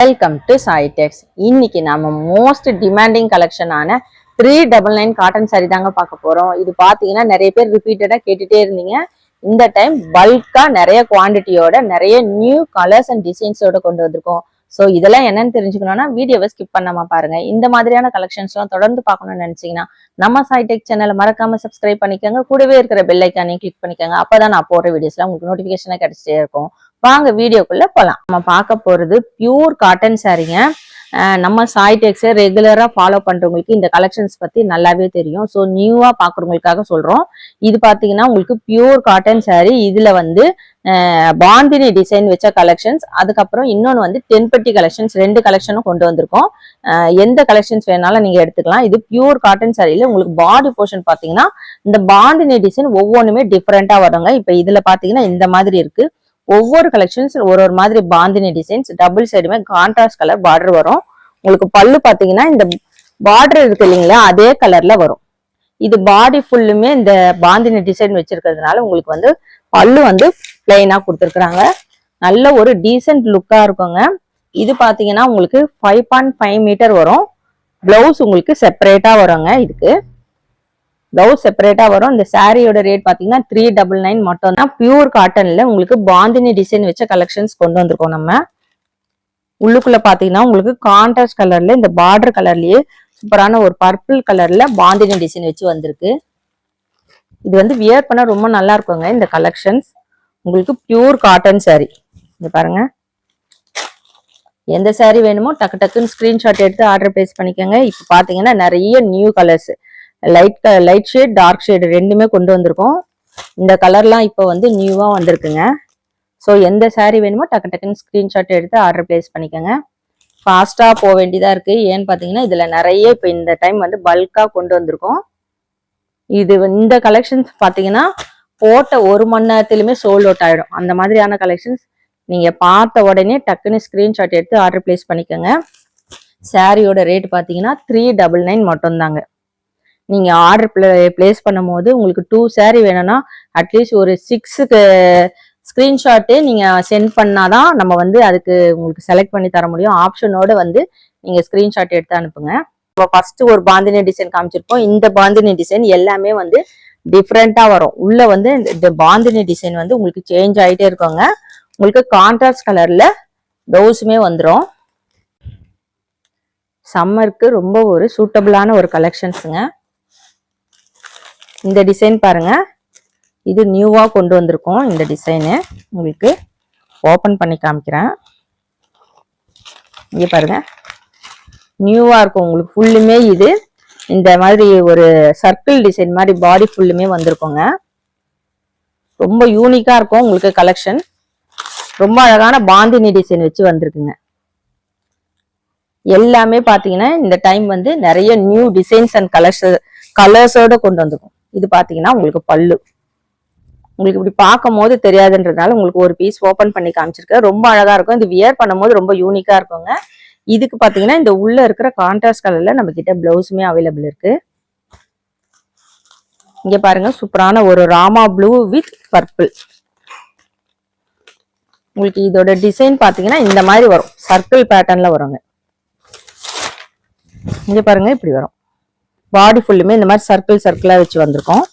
Welcome to Saitex இன்னைக்கு நம்ம most demanding கலெக்ஷனான three double nine cotton saree தாங்க பார்க்க போறோம். இது பாத்தீங்கன்னா நிறைய பேர் ரிப்பீட்டடா கேட்டுட்டே இருந்தீங்க. இந்த டைம் பல்கா நிறைய குவாண்டிட்டியோட நிறைய நியூ கலர்ஸ் அண்ட் டிசைன்ஸோட கொண்டு வந்திருக்கோம். ஸோ இதெல்லாம் என்னன்னு தெரிஞ்சுக்கணும்னா வீடியோவை ஸ்கிப் பண்ணாம பாருங்க. இந்த மாதிரியான கலெக்ஷன்ஸ்லாம் தொடர்ந்து பார்க்கணும்னு நினைச்சீங்கன்னா நம்ம சாய்டெக் சேனலை மறக்காம சப்ஸ்கிரைப் பண்ணிக்கோங்க. கூடவே இருக்கிற பெல் ஐக்கானையும் கிளிக் பண்ணிக்கோங்க. அப்பதான் நான் போடுற வீடியோஸ்லாம் உங்களுக்கு நோட்டிஃபிகேஷனாக கிடைச்சிட்டே இருக்கும். வாங்க வீடியோக்குள்ள போகலாம் நம்ம பார்க்க போறது பியூர் காட்டன் சாரீங்க நம்ம சாய்டெக்ஸை ரெகுலரா ஃபாலோ பண்றவங்களுக்கு இந்த கலெக்ஷன்ஸ் பத்தி நல்லாவே தெரியும். ஸோ நியூவா பாக்குறவங்களுக்காக சொல்றோம். இது பாத்தீங்கன்னா உங்களுக்கு பியூர் காட்டன் saree. இதுல வந்து பாந்தினி டிசைன் வச்ச கலெக்ஷன்ஸ் அதுக்கப்புறம் இன்னொன்று வந்து டென்பட்டி கலெக்ஷன்ஸ் ரெண்டு கலெக்ஷனும் கொண்டு வந்திருக்கோம். எந்த கலெக்ஷன்ஸ் வேணாலும் நீங்க எடுத்துக்கலாம். இது பியூர் காட்டன் சாரியில உங்களுக்கு பாடி போர்ஷன் பாத்தீங்கன்னா இந்த பாந்தினி டிசைன் ஒவ்வொன்றுமே டிஃப்ரெண்டா வருங்க. இப்போ இதுல பாத்தீங்கன்னா இந்த மாதிரி இருக்கு. ஒவ்வொரு கலெக்ஷன்ஸ் ஒரு ஒரு மாதிரி பாந்தினி டிசைன்ஸ் டபுள் சைடுமே கான்ட்ராஸ்ட் கலர் பார்டர் வரும். உங்களுக்கு பல்லு பாத்தீங்கன்னா இந்த பார்டர் இருக்கு இல்லைங்களா அதே கலர்ல வரும். இது பாடி ஃபுல்லுமே இந்த பாந்தினி டிசைன் வச்சிருக்கிறதுனால உங்களுக்கு வந்து பல்லு வந்து பிளைனா கொடுத்துருக்குறாங்க. நல்ல ஒரு டீசென்ட் லுக்கா இருக்குங்க. இது பாத்தீங்கன்னா உங்களுக்கு ஃபைவ் பாயிண்ட் ஃபைவ் மீட்டர் வரும். பிளவுஸ் உங்களுக்கு செப்பரேட்டா வருங்க இதுக்கு. பிளவுஸ் செப்பரேட்டா வரும். இந்த சாரியோட ரேட் பாத்தீங்கன்னா த்ரீ டபுள் நைன் மட்டும் தான் பியூர் காட்டன்ல உங்களுக்கு பாந்தினி டிசைன் வச்ச கலெக்ஷன்ஸ் கொண்டு வந்திருக்கோம் நம்ம. உள்ளுக்குள்ள பாத்தீங்கன்னா உங்களுக்கு கான்ட்ராஸ்ட் கலர்ல இந்த பார்டர் கலர்லயே சூப்பரான ஒரு பர்பிள் கலர்ல பாந்தினி டிசைன் வச்சு வந்திருக்கு. இது வந்து வியர் பண்ண ரொம்ப நல்லா இருக்குங்க இந்த கலெக்ஷன்ஸ் உங்களுக்கு பியூர் காட்டன் சாரி இது பாருங்க. எந்த சாரி வேணுமோ டக்கு டக்குன்னு ஸ்கிரீன்ஷாட் எடுத்து ஆர்டர் பிளேஸ் பண்ணிக்கோங்க. இப்போ பாத்தீங்கன்னா நிறைய new colours light light shade dark shade ரெண்டுமே கொண்டு வந்திருக்கோம். இந்த கலர்லாம் இப்போ வந்து நியூவாக வந்திருக்குங்க. ஸோ எந்த சாரீ வேணுமோ டக்கு டக்குன்னு ஸ்க்ரீன்ஷாட் எடுத்து ஆர்டர் பிளேஸ் பண்ணிக்கோங்க. ஃபாஸ்ட்டாக போக வேண்டியதாக இருக்குது ஏன்னு பார்த்தீங்கன்னா இதில் நிறைய இப்போ இந்த டைம் வந்து பல்காக கொண்டு வந்திருக்கோம். இது இந்த கலெக்ஷன்ஸ் பார்த்தீங்கன்னா போட்ட ஒரு மணி நேரத்துலையுமே சோல்ட் அவுட் ஆகிடும் அந்த மாதிரியான கலெக்ஷன்ஸ் நீங்கள் பார்த்த உடனே டக்குன்னு ஸ்க்ரீன்ஷாட் எடுத்து ஆர்டர் பிளேஸ் பண்ணிக்கோங்க. சாரியோட ரேட் பார்த்தீங்கன்னா த்ரீ டபுள் நைன் மட்டும்தாங்க. நீங்கள் ஆர்டர் பிளேஸ் பண்ணும்போது உங்களுக்கு டூ saree வேணும்னா அட்லீஸ்ட் ஒரு சிக்ஸுக்கு ஸ்க்ரீன்ஷாட்டு நீங்கள் சென்ட் பண்ணாதான் நம்ம வந்து அதுக்கு உங்களுக்கு செலக்ட் பண்ணி தர முடியும். ஆப்ஷனோட வந்து நீங்கள் ஸ்க்ரீன்ஷாட் எடுத்து அனுப்புங்க. இப்போ ஃபர்ஸ்ட் ஒரு பாந்தினி டிசைன் காமிச்சிருப்போம் இந்த பாந்தினி டிசைன் எல்லாமே வந்து டிஃப்ரெண்ட்டாக வரும். உள்ளே வந்து இந்த- இந்த பாந்தினி டிசைன் வந்து உங்களுக்கு சேஞ்ச் ஆகிட்டே இருக்கோங்க. உங்களுக்கு கான்ட்ராஸ்ட் கலரில் ப்ளவுஸுமே வந்துடும் சம்மருக்கு ரொம்ப ஒரு சூட்டபிளான ஒரு கலெக்ஷன்ஸுங்க இந்த டிசைன் பாருங்க. இது நியூவா கொண்டு வந்திருக்கோம் இந்த டிசைனு. உங்களுக்கு ஓபன் பண்ணி காமிக்கிறேன். இங்கே பாருங்க. நியூவா இருக்கும். உங்களுக்கு ஃபுல்லுமே இது. இந்த மாதிரி ஒரு சர்க்கிள் டிசைன் மாதிரி பாடி ஃபுல்லுமே வந்திருக்கோங்க. ரொம்ப யூனிக்கா இருக்கும் உங்களுக்கு கலெக்ஷன் ரொம்ப அழகான பாந்தினி டிசைன் வச்சு வந்திருக்குங்க. எல்லாமே பாத்தீங்கன்னா இந்த டைம் வந்து நிறைய நியூ டிசைன்ஸ் அண்ட் கலர்ஸ் கலர்ஸோட கொண்டு வந்திருக்கும். இது பார்த்தீங்கன்னா உங்களுக்கு பல்லு. உங்களுக்கு இப்படி பார்க்கும் போது தெரியாதுன்றதுனால உங்களுக்கு ஒரு பீஸ் ஓப்பன் பண்ணி காமிச்சிருக்கேன். ரொம்ப அழகா இருக்கும். இது வியர் பண்ணும்போது ரொம்ப யூனிக்கா இருக்குங்க. இதுக்கு பார்த்தீங்கன்னா இந்த உள்ள இருக்கிற கான்ட்ராஸ்ட் கலர்ல நம்ம கிட்ட பிளவுஸுமே அவைலபிள் இருக்கு. இங்க பாருங்க சூப்பரான ஒரு ராமா ப்ளூ வித் பர்பிள் உங்களுக்கு இதோட டிசைன் பாத்தீங்கன்னா இந்த மாதிரி வரும். சர்க்கிள் பேட்டர்ன்ல வருங்க. இங்க பாருங்க இப்படி வரும். பாடி ஃபுல்லுமே இந்த மாதிரி சர்க்கிள் சர்க்கிளா வச்சு வந்திருக்கோம்.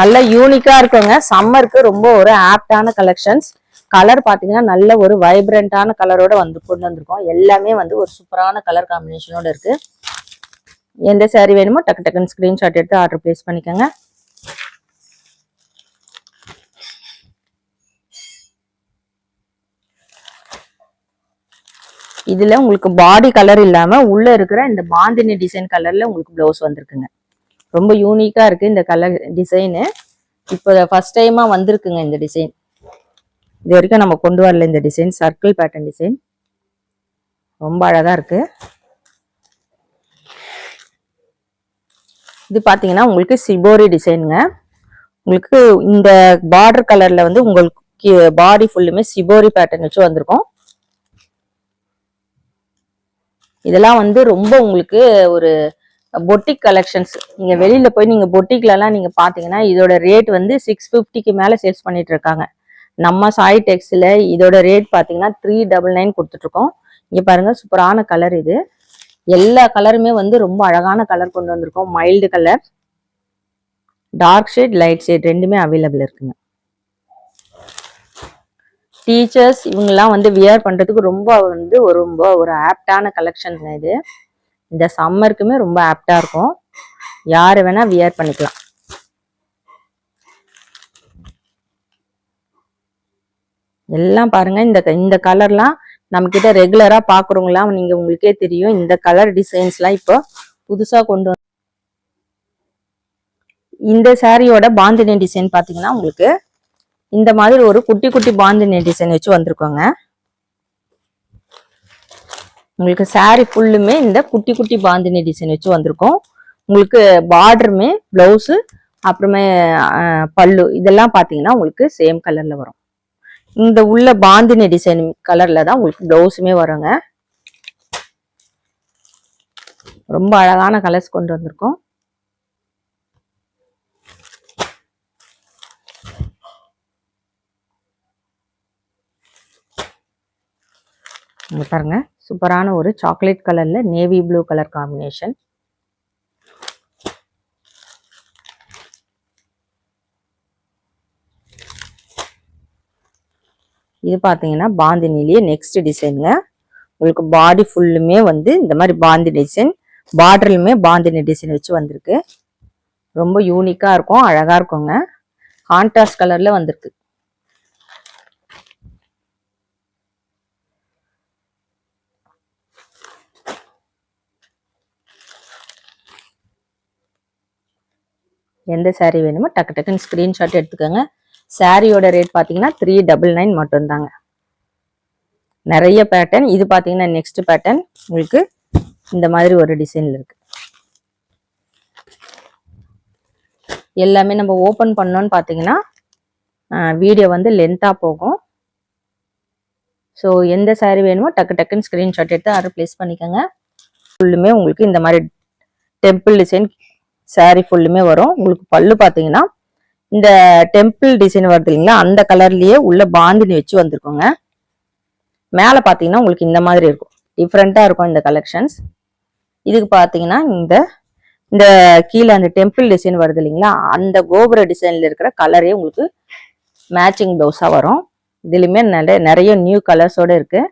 நல்ல யூனிக்கா இருக்குங்க. சம்மருக்கு ரொம்ப ஒரு ஆப்டான கலெக்ஷன்ஸ் கலர் பாத்தீங்கன்னா நல்ல ஒரு வைப்ரண்டான கலரோட வந்து கொண்டு வந்திருக்கோம். எல்லாமே வந்து ஒரு சூப்பரான கலர் காம்பினேஷனோட இருக்கு. எந்த saree வேணுமோ டக்கு டக்குன்னு ஸ்கிரீன்ஷாட் எடுத்து ஆர்டர் பிளேஸ் பண்ணிக்கோங்க. இதுல உங்களுக்கு பாடி கலர் இல்லாம உள்ள இருக்கிற இந்த பாந்தினி டிசைன் கலர்ல உங்களுக்கு ப்ளவுஸ் வந்திருக்குங்க. ரொம்ப யூனிக்கா இருக்கு இந்த கலர் டிசைனு இப்போ ஃபர்ஸ்ட் டைமா வந்திருக்குங்க இந்த டிசைன் இது வரைக்கும் நம்ம கொண்டு வரல இந்த டிசைன் சர்க்கிள் பேட்டர்ன் டிசைன் ரொம்ப அழகா இருக்கு. இது பாத்தீங்கன்னா உங்களுக்கு சிபோரி டிசைனுங்க உங்களுக்கு இந்த பார்டர் கலர்ல வந்து உங்களுக்கு பாடி ஃபுல்லுமே சிபோரி பேட்டர்ன் வச்சு வந்திருக்கும். இதெல்லாம் வந்து ரொம்ப உங்களுக்கு ஒரு பொட்டிக் கலெக்ஷன்ஸ் நீங்க வெளியில போய் நீங்க பொட்டிக்லலாம் நீங்கள் நீங்க பாத்தீங்கன்னா இதோட ரேட் வந்து சிக்ஸ் ஃபிஃப்டிக்கு மேல சேல்ஸ் பண்ணிட்டு இருக்காங்க. நம்ம சாய் டெக்ஸ்ல இதோட ரேட் பாத்தீங்கன்னா த்ரீ டபுள் நைன் கொடுத்துட்டு இருக்கோம் இங்க பாருங்க சூப்பரான கலர் இது. எல்லா கலருமே வந்து ரொம்ப அழகான கலர் கொண்டு வந்திருக்கோம். Mild colour dark shade light shade ரெண்டுமே அவைலபிள் இருக்குங்க. டீச்சர்ஸ் இவங்கெல்லாம் வந்து வியர் பண்றதுக்கு ரொம்ப வந்து ஒரு ரொம்ப ஒரு ஆப்டான கலெக்ஷன் இது. இந்த சம்மருக்குமே ரொம்ப ஆப்டா இருக்கும். யாரு வேணா வியர் பண்ணிக்கலாம். எல்லாம் பாருங்க இந்த இந்த கலர்லாம் நம்ம கிட்ட ரெகுலரா பாக்குறவங்களாம் நீங்க உங்களுக்கே தெரியும். இந்த கலர் டிசைன்ஸ்லாம் இப்போ புதுசா கொண்டு வந்து இந்த சாரியோட பாந்தினி டிசைன் பாத்தீங்கன்னா உங்களுக்கு இந்த மாதிரி ஒரு குட்டி குட்டி பாந்தினி டிசைன் வச்சு வந்திருக்கோங்க. உங்களுக்கு சாரி ஃபுல்லுமே இந்த குட்டி குட்டி பாந்தினி டிசைன் வச்சு வந்திருக்கோம். உங்களுக்கு பார்டருமே ப்ளவுஸு அப்புறமே பல்லு இதெல்லாம் பார்த்தீங்கன்னா உங்களுக்கு சேம் கலரில் வரும். இந்த உள்ள பாந்தினி டிசைன் கலரில் தான் உங்களுக்கு ப்ளவுஸுமே வருங்க. ரொம்ப அழகான கலர்ஸ் கொண்டு வந்திருக்கோம். இங்க பாருங்க. சூப்பரான ஒரு சாக்லேட் கலர்ல நேவி ப்ளூ கலர் காம்பினேஷன் இது பார்த்தீங்கன்னா பாந்தினிலேயே நெக்ஸ்ட் டிசைனுங்க உங்களுக்கு பாடி ஃபுல்லுமே வந்து இந்த மாதிரி பாந்தி டிசைன் பார்டர்லுமே பாந்தினி டிசைன் வச்சு வந்திருக்கு. ரொம்ப யூனிக்காக இருக்கும் அழகா இருக்குங்க. கான்ட்ராஸ்ட் கலர்ல வந்திருக்கு. எந்த சாரீ வேணுமோ டக்கு டக்குன்னு ஸ்க்ரீன்ஷாட் எடுத்துக்கோங்க. சாரியோட ரேட் பார்த்தீங்கன்னா த்ரீ டபுள் நைன் மட்டும்தாங்க. நிறைய பேட்டர்ன் இது பார்த்தீங்கன்னா நெக்ஸ்ட் பேட்டர்ன் உங்களுக்கு இந்த மாதிரி ஒரு டிசைனில் இருக்கு. எல்லாமே நம்ம ஓப்பன் பண்ணோன்னு பார்த்தீங்கன்னா வீடியோ வந்து லென்த்தாக போகும். ஸோ எந்த சாரீ வேணுமோ டக்கு டக்குன்னு ஸ்க்ரீன்ஷாட் எடுத்து அதை ப்ளேஸ் பண்ணிக்கோங்க. ஃபுல்லுமே உங்களுக்கு இந்த மாதிரி டெம்பிள் டிசைன் saree ஃபுல்லுமே வரும். உங்களுக்கு பல்லு பார்த்தீங்கன்னா இந்த டெம்பிள் டிசைன் வருது இல்லைங்களா அந்த கலர்லயே உள்ள பாந்தினி வச்சு வந்திருக்கோங்க. மேலே பார்த்தீங்கன்னா உங்களுக்கு இந்த மாதிரி இருக்கும். டிஃப்ரெண்ட்டாக இருக்கும் இந்த கலெக்ஷன்ஸ் இதுக்கு பார்த்தீங்கன்னா இந்த இந்த கீழே அந்த டெம்பிள் டிசைன் வருது இல்லைங்களா அந்த கோபுர டிசைனில் இருக்கிற கலரே உங்களுக்கு மேட்சிங் ப்ளவுஸாக வரும். இதுலையுமே நிறைய நிறைய நியூ கலர்ஸோட இருக்கு.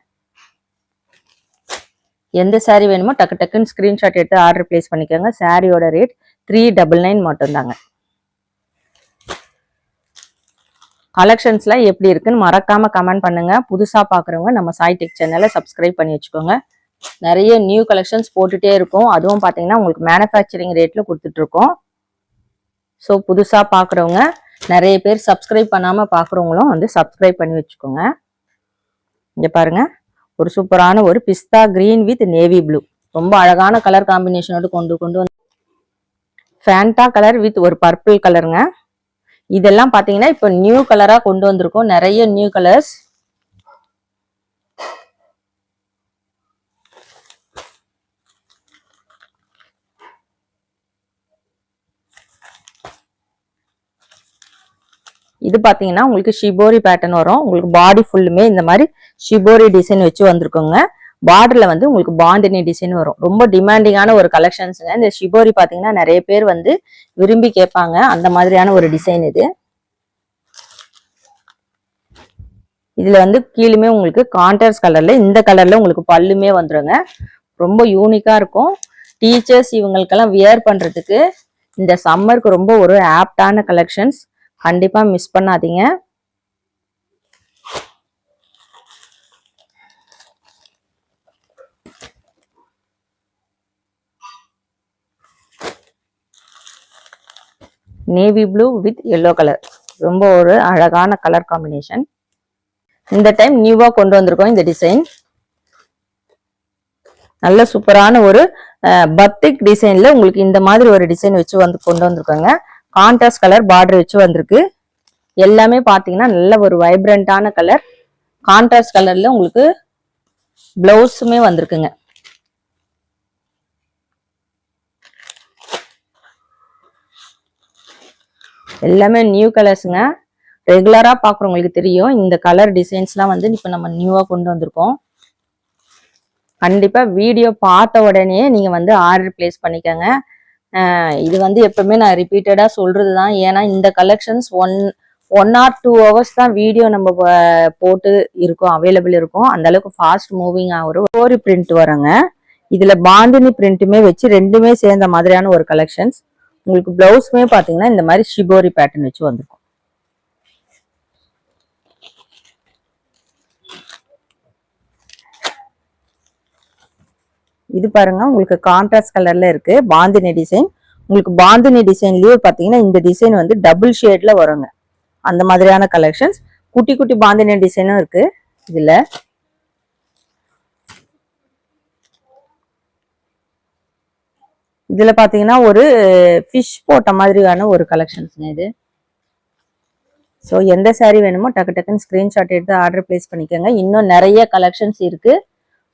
எந்த சாரீ வேணுமோ டக்கு டக்குன்னு ஸ்க்ரீன்ஷாட் எடுத்து ஆர்டர் ப்ளேஸ் பண்ணிக்கோங்க. சாரியோட ரேட் த்ரீ டபுள் நைன் மட்டும்தாங்க. கலெக்ஷன்ஸ்லாம் எப்படி இருக்குன்னு மறக்காமல் கமெண்ட் பண்ணுங்கள் புதுசாக பார்க்குறவங்க நம்ம சாய் டெக் சேனலை சப்ஸ்கிரைப் பண்ணி வச்சுக்கோங்க. நிறைய நியூ கலெக்ஷன்ஸ் போட்டுகிட்டே இருக்கும். அதுவும் பார்த்தீங்கன்னா உங்களுக்கு மேனுஃபேக்சரிங் ரேட்டில் கொடுத்துட்ருக்கோம். ஸோ புதுசாக பார்க்குறவங்க நிறைய பேர் சப்ஸ்கிரைப் பண்ணாமல் பார்க்குறவங்களும் வந்து சப்ஸ்கிரைப் பண்ணி வச்சுக்கோங்க. இங்கே பாருங்க. ஒரு சூப்பரான ஒரு pista green with navy blue ரொம்ப அழகான கலர் காம்பினேஷனோட கொண்டு கொண்டு வந்து ஃபேண்டா கலர் வித் ஒரு பர்பிள் கலருங்க இதெல்லாம் பார்த்தீங்கன்னா இப்போ நியூ கலராக கொண்டு வந்திருக்கோம். நிறைய நியூ கலர்ஸ் இது பார்த்தீங்கன்னா உங்களுக்கு ஷிபோரி பேட்டர்ன் வரும். உங்களுக்கு பாடி ஃபுல்லுமே இந்த மாதிரி ஷிபோரி டிசைன் வச்சு வந்திருக்கோங்க. பார்டர்ல வந்து உங்களுக்கு பாண்டினி டிசைன் வரும். ரொம்ப டிமாண்டிங்கான ஒரு கலெக்ஷன்ஸுங்க இந்த ஷிபோரி பாத்தீங்கன்னா நிறைய பேர் வந்து விரும்பி கேட்பாங்க. அந்த மாதிரியான ஒரு டிசைன் இது. இதுல வந்து கீழுமே உங்களுக்கு கான்ட்ராஸ்ட் கலர்ல இந்த கலர்ல உங்களுக்கு பல்லுமே வந்துருங்க. ரொம்ப யூனிக்கா இருக்கும். டீச்சர்ஸ் இவங்களுக்கெல்லாம் வியர் பண்றதுக்கு இந்த சம்மருக்கு ரொம்ப ஒரு ஆப்டான கலெக்ஷன்ஸ் கண்டிப்பா மிஸ் பண்ணாதீங்க. Navy blue with yellow colour ரொம்ப ஒரு அழகான கலர் காம்பினேஷன் இந்த டைம் நியூவாக கொண்டு வந்திருக்கோம் இந்த டிசைன் நல்ல சூப்பரான ஒரு பத்திக் டிசைன்ல உங்களுக்கு இந்த மாதிரி ஒரு டிசைன் வச்சு வந்து கொண்டு வந்திருக்கோங்க. கான்ட்ராஸ்ட் கலர் பார்டர் வச்சு வந்திருக்கு. எல்லாமே பார்த்தீங்கன்னா நல்ல ஒரு வைப்ரண்டான கலர் கான்ட்ராஸ்ட் கலர்ல உங்களுக்கு பிளவுஸுமே வந்திருக்குங்க. எல்லாமே நியூ கலர்ஸுங்க ரெகுலராக பார்க்குறவங்களுக்கு தெரியும். இந்த கலர் டிசைன்ஸ்லாம் வந்து இப்போ நம்ம நியூவாக கொண்டு வந்திருக்கோம். கண்டிப்பாக வீடியோ பார்த்த உடனே நீங்கள் வந்து ஆர்டர் பிளேஸ் பண்ணிக்கோங்க. இது வந்து எப்பவுமே நான் ரிப்பீட்டடாக சொல்கிறது தான் ஏன்னா இந்த collections one one or two hours தான் வீடியோ நம்ம போட்டு இருக்கும் அவைலபிள் இருக்கும். அந்த அளவுக்கு ஃபாஸ்ட் மூவிங் ஆகும் ஒரு பிரிண்ட் வருங்க. இதில் பாந்தினி பிரிண்ட்டுமே வச்சு ரெண்டுமே சேர்ந்த மாதிரியான ஒரு கலெக்ஷன்ஸ் உங்களுக்கு பிளவுஸுமே பாத்தீங்கன்னா இந்த மாதிரி ஷிபோரி பேட்டர்ன் வச்சு வந்திருக்கும். இது பாருங்க உங்களுக்கு கான்ட்ராஸ்ட் கலர்ல இருக்கு. பாந்தினி டிசைன் உங்களுக்கு பாந்தினி டிசைன்லயே பாத்தீங்கன்னா இந்த டிசைன் வந்து டபுள் ஷேட்ல வருங்க. அந்த மாதிரியான கலெக்ஷன்ஸ் குட்டி குட்டி பாந்தினி டிசைனும் இருக்கு. இதுல இதுல பாத்தீங்கன்னா ஒரு ஃபிஷ் போட்ட மாதிரியான ஒரு கலெக்ஷன்ஸ்ங்க இது. ஸோ எந்த saree வேணுமோ டக்கு டக்குன்னு ஸ்க்ரீன்ஷாட் எடுத்து ஆர்டர் பிளேஸ் பண்ணிக்கோங்க. இன்னும் நிறைய கலெக்ஷன்ஸ் இருக்குது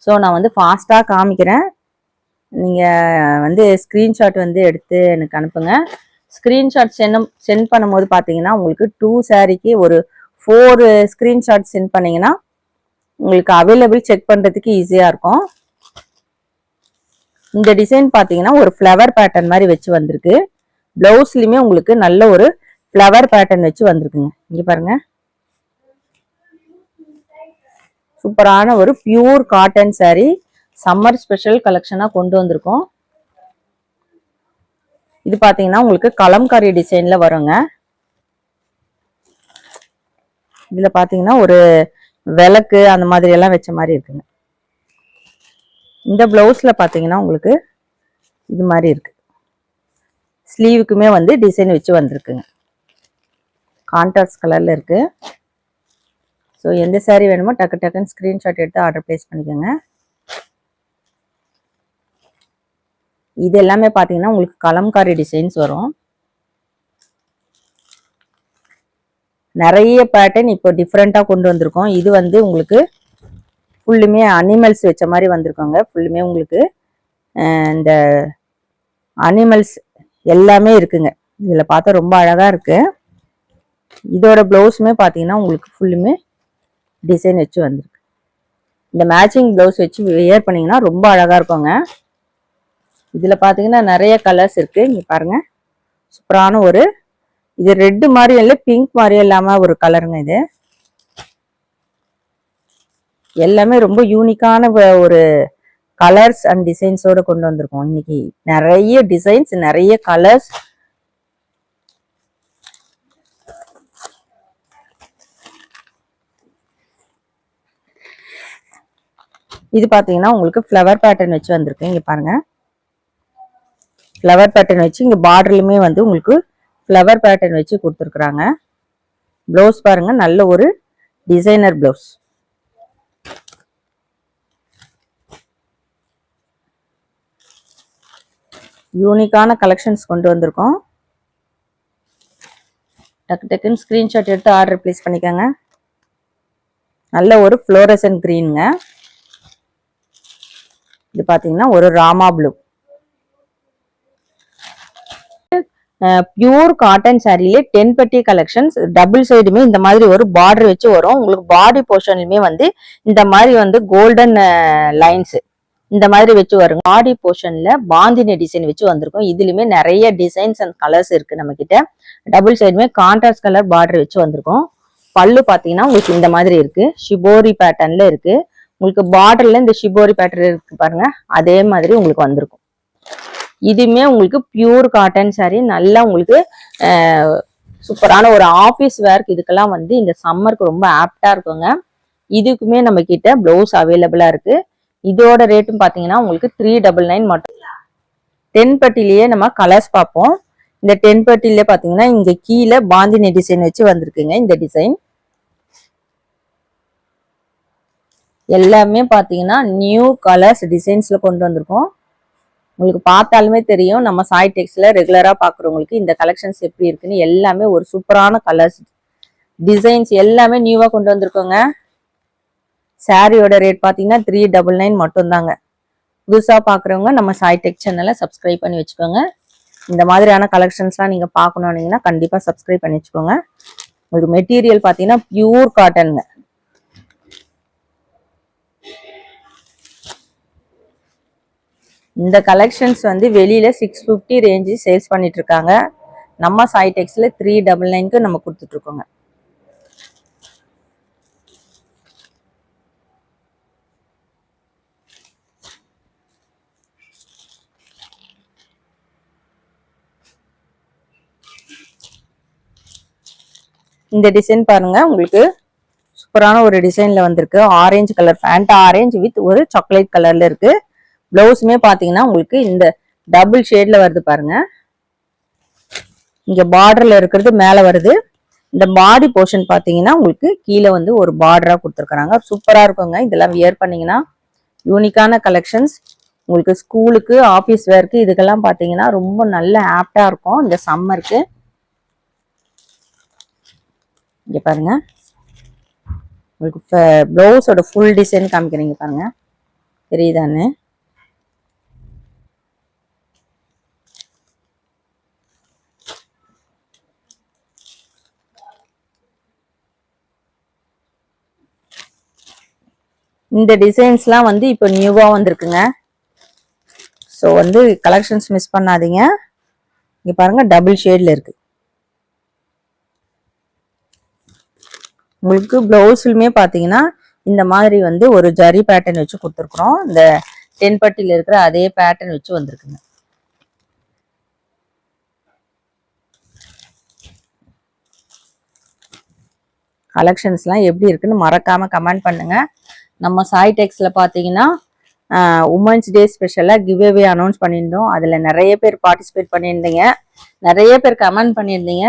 ஸோ நான் வந்து ஃபாஸ்ட்டாக காமிக்கிறேன். நீங்கள் வந்து ஸ்க்ரீன்ஷாட் வந்து எடுத்து எனக்கு அனுப்புங்க. ஸ்க்ரீன்ஷாட் சென்ட் சென்ட் பண்ணும்போது பார்த்தீங்கன்னா உங்களுக்கு டூ சாரீக்கு ஒரு ஃபோர் ஸ்க்ரீன்ஷாட் சென்ட் பண்ணிங்கன்னா உங்களுக்கு அவைலபிள் செக் பண்ணுறதுக்கு ஈஸியாக இருக்கும். இந்த டிசைன் பார்த்தீங்கன்னா ஒரு ஃப்ளவர் பேட்டர்ன் மாதிரி வச்சு வந்திருக்கு. பிளவுஸ்லையுமே உங்களுக்கு நல்ல ஒரு ஃப்ளவர் பேட்டர்ன் வச்சு வந்திருக்குங்க. இங்கே பாருங்க. சூப்பரான ஒரு pure cotton saree. Summer special கலெக்ஷனாக கொண்டு வந்திருக்கோம். இது பார்த்தீங்கன்னா உங்களுக்கு கலம்காரி டிசைனில் வருங்க. இதில் பார்த்தீங்கன்னா ஒரு விளக்கு அந்த மாதிரி எல்லாம் வச்ச மாதிரி இருக்குங்க. இந்த ப்ளவுஸில் பார்த்தீங்கன்னா உங்களுக்கு இது மாதிரி இருக்குது ஸ்லீவுக்குமே வந்து டிசைன் வச்சு வந்திருக்குங்க. கான்ட்ராஸ்ட் கலரில் இருக்குது ஸோ எந்த சேரீ வேணுமோ டக்கு டக்குன்னு ஸ்க்ரீன்ஷாட் எடுத்து ஆர்டர் ப்ளேஸ் பண்ணிக்கோங்க. இது எல்லாமே பார்த்தீங்கன்னா உங்களுக்கு கலம்காரி டிசைன்ஸ் வரும். நிறைய பேட்டர்ன் இப்போ டிஃப்ரெண்ட்டாக கொண்டு வந்திருக்கோம். இது வந்து உங்களுக்கு ஃபுல்லுமே அனிமல்ஸ் வச்ச மாதிரி வந்திருக்கோங்க. ஃபுல்லுமே உங்களுக்கு இந்த அனிமல்ஸ் எல்லாமே இருக்குங்க. இதில் பார்த்தா ரொம்ப அழகாக இருக்குது இதோட ப்ளவுஸுமே பார்த்தீங்கன்னா உங்களுக்கு ஃபுல்லுமே டிசைன் வச்சு வந்திருக்கு. இந்த மேட்சிங் ப்ளவுஸ் வச்சு வியர் பண்ணிங்கன்னா ரொம்ப அழகாக இருக்குங்க. இதில் பார்த்தீங்கன்னா நிறைய கலர்ஸ் இருக்குது இங்கே பாருங்கள் சூப்பரான ஒரு இது ரெட்டு மாதிரியும் இல்லை பிங்க் மாதிரியும் இல்லாமல் ஒரு கலருங்க இது. எல்லாமே ரொம்ப யூனிக்கான ஒரு கலர்ஸ் அண்ட் டிசைன்ஸோட கொண்டு வந்திருக்கோம். இன்னைக்கு நிறைய டிசைன்ஸ் நிறைய கலர்ஸ் இது பார்த்தீங்கன்னா உங்களுக்கு ஃப்ளவர் பேட்டர்ன் வச்சு வந்திருக்கு. இங்கே பாருங்க. ஃப்ளவர் பேட்டர்ன் வச்சு இங்கே பார்டர்லுமே வந்து உங்களுக்கு ஃப்ளவர் பேட்டர்ன் வச்சு கொடுத்துருக்குறாங்க. ப்ளவுஸ் பாருங்க. நல்ல ஒரு டிசைனர் ப்ளவுஸ் யூனிக்கான கலெக்ஷன்ஸ் கொண்டு வந்திருக்கோம். டக்கு டக்குன்னு ஸ்க்ரீன்ஷாட் எடுத்து ஆர்டர் ப்ளேஸ் பண்ணிக்கோங்க. நல்ல ஒரு ஃப்ளோரசன் க்ரீனுங்க இது பார்த்தீங்கன்னா ஒரு ராமா ப்ளூ பியூர் காட்டன் சாரிலே டென் பட்டி கலெக்ஷன்ஸ் டபுள் சைடுமே இந்த மாதிரி ஒரு பார்டர் வச்சு வரும். உங்களுக்கு பாடி போர்ஷன்லுமே வந்து இந்த மாதிரி வந்து கோல்டன் லைன்ஸ் இந்த மாதிரி வச்சு வருங்க. பாடி போர்ஷன்ல பாந்தினி டிசைன் வச்சு வந்திருக்கும். இதுலயுமே நிறைய டிசைன்ஸ் அண்ட் கலர்ஸ் இருக்கு நம்ம கிட்ட டபுள் சைடுமே கான்ட்ராஸ்ட் கலர் பார்டர் வச்சு வந்திருக்கும். பல்லு பாத்தீங்கன்னா உங்களுக்கு இந்த மாதிரி இருக்கு. ஷிபோரி பேட்டர்ன்ல இருக்கு. உங்களுக்கு பார்டர்ல இந்த ஷிபோரி பேட்டர்ன் இருக்கு பாருங்க. அதே மாதிரி உங்களுக்கு வந்திருக்கும். இதுவுமே உங்களுக்கு பியூர் காட்டன் சாரீ நல்லா உங்களுக்கு சூப்பரான ஒரு ஆஃபீஸ் வேர்க் இதுக்கெல்லாம் வந்து இந்த சம்மருக்கு ரொம்ப ஆப்டா இருக்குங்க. இதுக்குமே நம்ம கிட்ட பிளவுஸ் அவைலபிளா இருக்கு. இதோட ரேட்டும் பார்த்தீங்கன்னா உங்களுக்கு த்ரீ டபுள் நைன் மட்டும். தென்பட்டிலேயே நம்ம கலர்ஸ் பார்ப்போம். இந்த டென் பார்த்தீங்கன்னா இங்கே கீழே பாந்தினி டிசைன் வச்சு வந்திருக்குங்க இந்த டிசைன் எல்லாமே பார்த்தீங்கன்னா நியூ கலர்ஸ் டிசைன்ஸில் கொண்டு வந்திருக்கோம். உங்களுக்கு பார்த்தாலுமே தெரியும் நம்ம சாய் டெக்ஸில் ரெகுலராக பார்க்குறவங்களுக்கு இந்த கலெக்ஷன்ஸ் எப்படி இருக்குன்னு. எல்லாமே ஒரு சூப்பரான கலர்ஸ் டிசைன்ஸ் எல்லாமே நியூவாக கொண்டு வந்திருக்கோங்க. சாரியோட ரேட் பார்த்தீங்கன்னா த்ரீ டபுள் நைன் மட்டும்தாங்க. புதுசாக பார்க்குறவங்க நம்ம சாய் டெக் சேனலை சப்ஸ்கிரைப் பண்ணி வச்சுக்கோங்க. இந்த மாதிரியான கலெக்ஷன்ஸ்லாம் நீங்கள் பார்க்கணுன்னீங்கன்னா கண்டிப்பாக சப்ஸ்கிரைப் பண்ணி வச்சுக்கோங்க. உங்களுக்கு மெட்டீரியல் பார்த்தீங்கன்னா பியூர் காட்டனுங்க இந்த கலெக்ஷன்ஸ் வந்து வெளியில சிக்ஸ் ஃபிஃப்டி ரேஞ்சு சேல்ஸ் பண்ணிட்டு இருக்காங்க. நம்ம சாய்டெக்ஸ்ல த்ரீ டபுள் நைன்க்கு நம்ம கொடுத்துட்டு இந்த டிசைன் பாருங்க உங்களுக்கு சூப்பரான ஒரு டிசைன்ல வந்திருக்கு. Orange colour Fanta orange with ஒரு சாக்லேட் கலர்ல இருக்கு. பிளவுஸுமே பாத்தீங்கன்னா உங்களுக்கு இந்த டபுள் ஷேட்ல வருது பாருங்க. இங்க பார்டர்ல இருக்கிறது மேல வருது. இந்த பாடி போர்ஷன் பாத்தீங்கன்னா உங்களுக்கு கீழே வந்து ஒரு பார்டரா கொடுத்துருக்காங்க சூப்பரா இருக்குங்க. இதெல்லாம் வியர் பண்ணீங்கன்னா யூனிக்கான கலெக்ஷன்ஸ் உங்களுக்கு ஸ்கூலுக்கு ஆஃபீஸ் வேர்க்கு இதுக்கெல்லாம் பாத்தீங்கன்னா ரொம்ப நல்ல ஆப்டா இருக்கும். இந்த சம்மருக்கு இங்கே பாருங்க. உங்களுக்கு ப்ளவுஸோட ஃபுல் டிசைன் காமிக்கிறீங்க பாருங்க. தெரியுதான்னு? இந்த டிசைன்ஸ்லாம் வந்து இப்போ நியூவாக வந்திருக்குங்க. ஸோ வந்து கலெக்ஷன்ஸ் மிஸ் பண்ணாதீங்க. இங்கே பாருங்கள் டபுள் ஷேடில் இருக்குது உங்களுக்கு ப்ளவுஸ்லுமே பார்த்தீங்கன்னா இந்த மாதிரி வந்து ஒரு ஜரி பேட்டர்ன் வச்சு கொடுத்துருக்குறோம். இந்த தென்பட்டியில் இருக்கிற அதே பேட்டர்ன் வச்சு வந்திருக்குங்க. கலெக்ஷன்ஸ்லாம் எப்படி இருக்குன்னு மறக்காம கமெண்ட் பண்ணுங்க. நம்ம சாய் டெக்ஸ்ல பார்த்தீங்கன்னா உமன்ஸ் டே ஸ்பெஷலாக கிவ்அவே அனௌன்ஸ் பண்ணியிருந்தோம். அதில் நிறைய பேர் பார்ட்டிசிபேட் பண்ணியிருந்தீங்க. நிறைய பேர் கமெண்ட் பண்ணியிருந்தீங்க.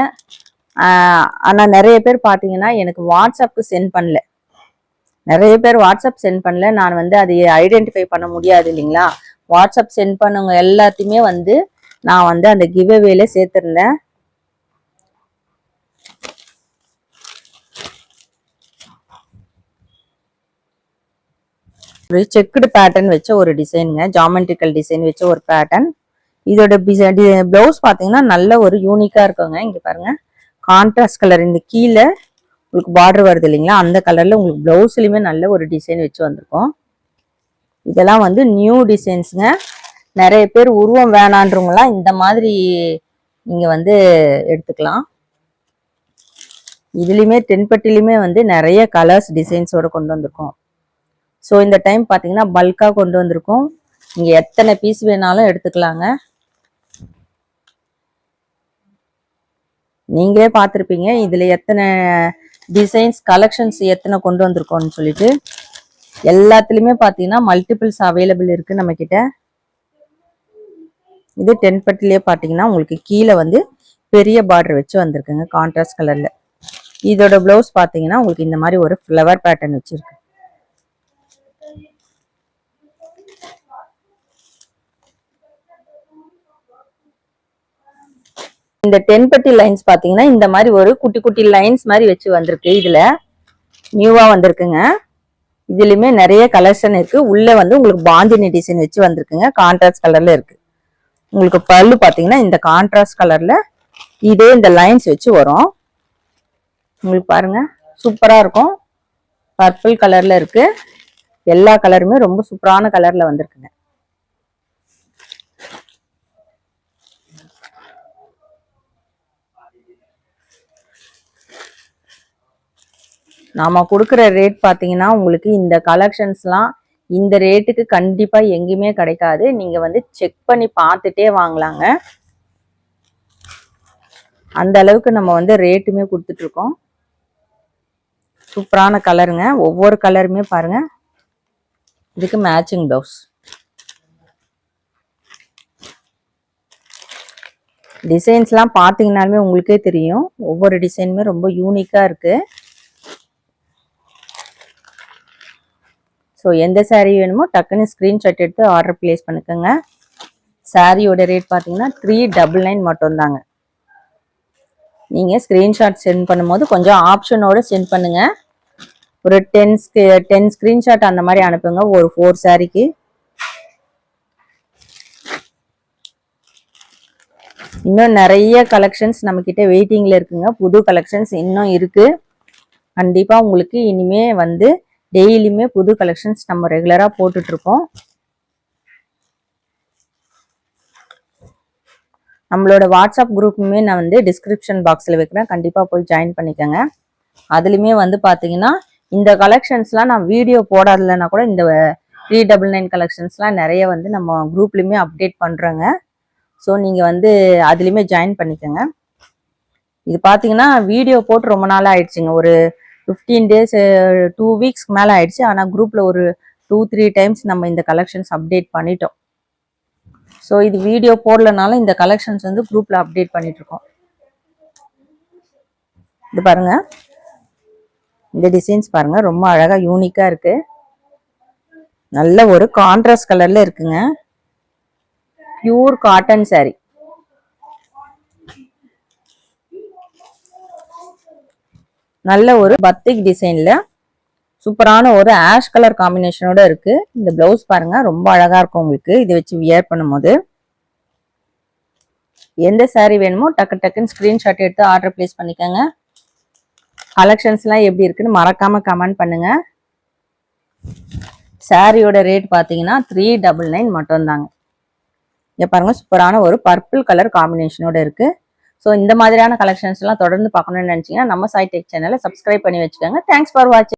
ஆனால் நிறைய பேர் பார்த்தீங்கன்னா எனக்கு வாட்ஸ்அப்புக்கு சென்ட் பண்ணல. நிறைய பேர் வாட்ஸ்அப் சென்ட் பண்ணல. நான் வந்து அதை ஐடென்டிஃபை பண்ண முடியாது இல்லைங்களா? வாட்ஸ்அப் சென்ட் பண்ணவங்க எல்லாத்தையுமே வந்து நான் வந்து அந்த கிவ்அவேல சேர்த்துருந்தேன். ஒரு செக்குடு பேட்டர்ன் வச்ச ஒரு டிசைனுங்க ஜாமெட்ரிக்கல் டிசைன் வச்ச ஒரு பேட்டர்ன் இதோட பிளவுஸ் பார்த்தீங்கன்னா நல்ல ஒரு யூனிக்காக இருக்குங்க. இங்கே பாருங்கள் கான்ட்ராஸ்ட் கலர் இந்த கீழே உங்களுக்கு பார்டர் வருது இல்லைங்களா? அந்த கலரில் உங்களுக்கு ப்ளவுஸ்லையுமே நல்ல ஒரு டிசைன் வச்சு வந்திருக்கோம். இதெல்லாம் வந்து நியூ டிசைன்ஸுங்க நிறைய பேர் உருவம் வேணான்றவங்களாம் இந்த மாதிரி நீங்கள் வந்து எடுத்துக்கலாம். இதுலேயுமே தென்பட்டிலையுமே வந்து நிறைய கலர்ஸ் டிசைன்ஸோட கொண்டு வந்திருக்கோம். ஸோ இந்த டைம் பார்த்தீங்கன்னா பல்காக கொண்டு வந்திருக்கோம். நீங்கள் எத்தனை பீஸ் வேணாலும் எடுத்துக்கலாங்க. நீங்களே பார்த்துருப்பீங்க. இதில் எத்தனை டிசைன்ஸ் கலெக்ஷன்ஸ் எத்தனை கொண்டு வந்திருக்கோம்னு சொல்லிட்டு. எல்லாத்துலேயுமே பார்த்தீங்கன்னா மல்டிபிள்ஸ் அவைலபிள் இருக்குது நம்மக்கிட்ட இது டென் பட்டிலே பார்த்தீங்கன்னா உங்களுக்கு கீழே வந்து பெரிய பார்டர் வச்சு வந்திருக்குங்க கான்ட்ராஸ்ட் கலரில் இதோட ப்ளவுஸ் பார்த்தீங்கன்னா உங்களுக்கு இந்த மாதிரி ஒரு ஃப்ளவர் பேட்டர்ன் வச்சுருக்கு. இந்த டென்பட்டி லைன்ஸ் பார்த்தீங்கன்னா இந்த மாதிரி ஒரு குட்டி குட்டி லைன்ஸ் மாதிரி வச்சு வந்திருக்கு. இதில் நியூவாக வந்திருக்குங்க. இதுலேயுமே நிறைய கலெக்ஷன் இருக்குது உள்ளே வந்து உங்களுக்கு பாந்தினி டிசைன் வச்சு வந்திருக்குங்க. கான்ட்ராஸ்ட் கலரில் இருக்குது உங்களுக்கு பல்லு பார்த்தீங்கன்னா இந்த கான்ட்ராஸ்ட் கலரில் இதே இந்த லைன்ஸ் வச்சு வரும். உங்களுக்கு பாருங்க. சூப்பராக இருக்கும். பர்பிள் கலரில் இருக்குது எல்லா கலருமே ரொம்ப சூப்பரான கலரில் வந்திருக்குங்க. நாம கொடுக்குற ரேட் பார்த்தீங்கன்னா உங்களுக்கு இந்த கலெக்ஷன்ஸ்லாம் இந்த ரேட்டுக்கு கண்டிப்பாக எங்கேயுமே கிடைக்காது. நீங்கள் வந்து செக் பண்ணி பார்த்துட்டே வாங்கலாங்க. அந்த அளவுக்கு நம்ம வந்து ரேட்டுமே கொடுத்துட்ருக்கோம் சூப்பரான கலருங்க ஒவ்வொரு கலருமே பாருங்கள் இதுக்கு மேட்சிங் ப்ளவுஸ் டிசைன்ஸ்லாம் பார்த்தீங்கன்னாலுமே உங்களுக்கே தெரியும். ஒவ்வொரு டிசைனுமே ரொம்ப யூனிக்காக இருக்குது ஸோ எந்த சாரீ வேணுமோ டக்குன்னு ஸ்க்ரீன்ஷாட் எடுத்து ஆர்டர் ப்ளேஸ் பண்ணிக்கோங்க. சாரியோட ரேட் பார்த்தீங்கன்னா த்ரீ டபுள் நைன் மட்டும்தாங்க. நீங்கள் ஸ்க்ரீன்ஷாட் சென்ட் பண்ணும்போது கொஞ்சம் ஆப்ஷனோட சென்ட் பண்ணுங்கள் ஒரு டென் டென் ஸ்க்ரீன்ஷாட் அந்த மாதிரி அனுப்புங்க ஒரு ஃபோர் சாரிக்கு இன்னும் நிறைய கலெக்ஷன்ஸ் நம்மக்கிட்ட வெயிட்டிங்கில் இருக்குங்க. புது கலெக்ஷன்ஸ் இன்னும் இருக்குது கண்டிப்பாக உங்களுக்கு இனிமே வந்து டெய்லியுமே புது கலெக்ஷன்ஸ் நம்ம ரெகுலராக போட்டுட்ருக்கோம். நம்மளோட வாட்ஸ்அப் குரூப்புமே நான் வந்து டிஸ்கிரிப்ஷன் பாக்ஸில் வைக்கிறேன். கண்டிப்பாக போய் ஜாயின் பண்ணிக்கோங்க. அதுலேயுமே வந்து பார்த்தீங்கன்னா இந்த கலெக்ஷன்ஸ்லாம் நான் வீடியோ போடாதலைன்னா கூட இந்த த்ரீ டபுள் நைன் கலெக்ஷன்ஸ்லாம் நிறைய வந்து நம்ம குரூப்லேயுமே அப்டேட் பண்ணுறோங்க ஸோ நீங்கள் வந்து அதுலேயுமே ஜாயின் பண்ணிக்கோங்க. இது பார்த்தீங்கன்னா வீடியோ போட்டு ரொம்ப நாள் ஆயிடுச்சுங்க. ஒரு ஃபிஃப்டீன் டேஸ் டூ வீக்ஸ்க்கு மேலே ஆயிடுச்சு. ஆனால் குரூப்பில் ஒரு டூ த்ரீ டைம்ஸ் நம்ம இந்த கலெக்ஷன்ஸ் அப்டேட் பண்ணிட்டோம். ஸோ இது வீடியோ போடலனாலும் இந்த கலெக்ஷன்ஸ் வந்து குரூப்பில் அப்டேட் பண்ணிட்டு இருக்கோம். இது பாருங்க. இந்த டிசைன்ஸ் பாருங்க. ரொம்ப அழகா யூனிக்கா இருக்கு. நல்ல ஒரு கான்ட்ராஸ்ட் கலர்ல இருக்குங்க. Pure cotton saree. நல்ல ஒரு பத்திக் டிசைன்ல சூப்பரான ஒரு ஆஷ் கலர் காம்பினேஷனோட இருக்கு. இந்த பிளவுஸ் பாருங்க ரொம்ப அழகா இருக்கும் உங்களுக்கு. இதை வச்சு வியர் பண்ணும்போது. எந்த சாரீ வேணுமோ டக்கு டக்குன்னு ஸ்கிரீன்ஷாட் எடுத்து ஆர்டர் பிளேஸ் பண்ணிக்கோங்க. கலெக்ஷன்ஸ்லாம் எப்படி இருக்குன்னு மறக்காம கமெண்ட் பண்ணுங்க. சாரியோட ரேட் பார்த்தீங்கன்னா த்ரீ டபுள் நைன் மட்டும்தாங்க. இங்கே பாருங்க சூப்பரான ஒரு பர்பிள் கலர் காம்பினேஷனோட இருக்குது ஸோ இந்த மாதிரியான கலெக்ஷன்ஸ் எல்லாம் தொடர்ந்து பார்க்கணும்னு நினைச்சீங்கன்னா நம்ம சாய் டெக் சேனலை சப்ஸ்கிரைப் பண்ணி வச்சுக்கோங்க. தேங்க்ஸ் ஃபார் வாட்சிங்